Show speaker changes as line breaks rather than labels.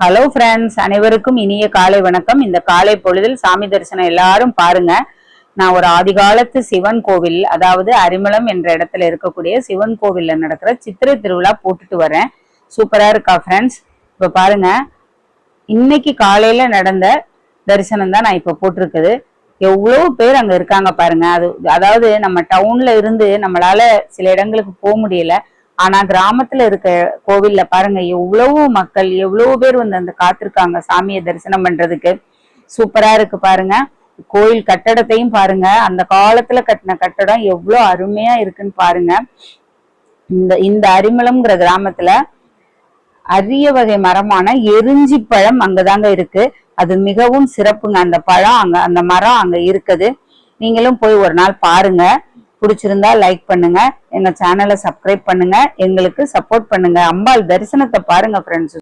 Hello friends அனைவருக்கும் இனிய காலை வணக்கம். இந்த காலை பொழுதில் சாமி தரிசனம் எல்லாரும் பாருங்க. நான் ஒரு ஆதிகாலத்து சிவன் கோவில் அதாவது அரிமளம் என்ற இடத்துல இருக்கக்கூடிய சிவன் கோவில்ல நடக்கிற சித்திரை திருவிழா போட்டுட்டு வரேன். சூப்பரா இருக்கா ஃப்ரெண்ட்ஸ் இப்ப பாருங்க. இன்னைக்கு காலையில நடந்த தரிசனம் தான் நான் இப்ப போட்டிருக்குது. எவ்வளோ பேர் அங்க இருக்காங்க பாருங்க. அது அதாவது நம்ம டவுன்ல இருந்து நம்மளால சில இடங்களுக்கு போக முடியல. ஆனா கிராமத்துல இருக்க கோவில்ல பாருங்க எவ்வளவு மக்கள் எவ்வளவு பேர் வந்து அந்த காத்திருக்காங்க சாமியை தரிசனம் பண்றதுக்கு. சூப்பரா இருக்கு பாருங்க. கோயில் கட்டடத்தையும் பாருங்க. அந்த காலத்துல கட்டின கட்டடம் எவ்வளவு அருமையா இருக்குன்னு பாருங்க. இந்த இந்த அரிமளம்ங்கிற கிராமத்துல அரிய வகை மரமான எரிஞ்சி பழம் அங்கதாங்க இருக்கு. அது மிகவும் சிறப்புங்க. அந்த பழம் அங்க அந்த மரம் அங்க இருக்குது. நீங்களும் போய் ஒரு நாள் பாருங்க. பிடிச்சிருந்தா லைக் பண்ணுங்க. எங்க சேனலை சப்ஸ்கிரைப் பண்ணுங்க. எங்களுக்கு சப்போர்ட் பண்ணுங்க. அம்பாள் தரிசனத்தை பாருங்க ஃப்ரெண்ட்ஸ்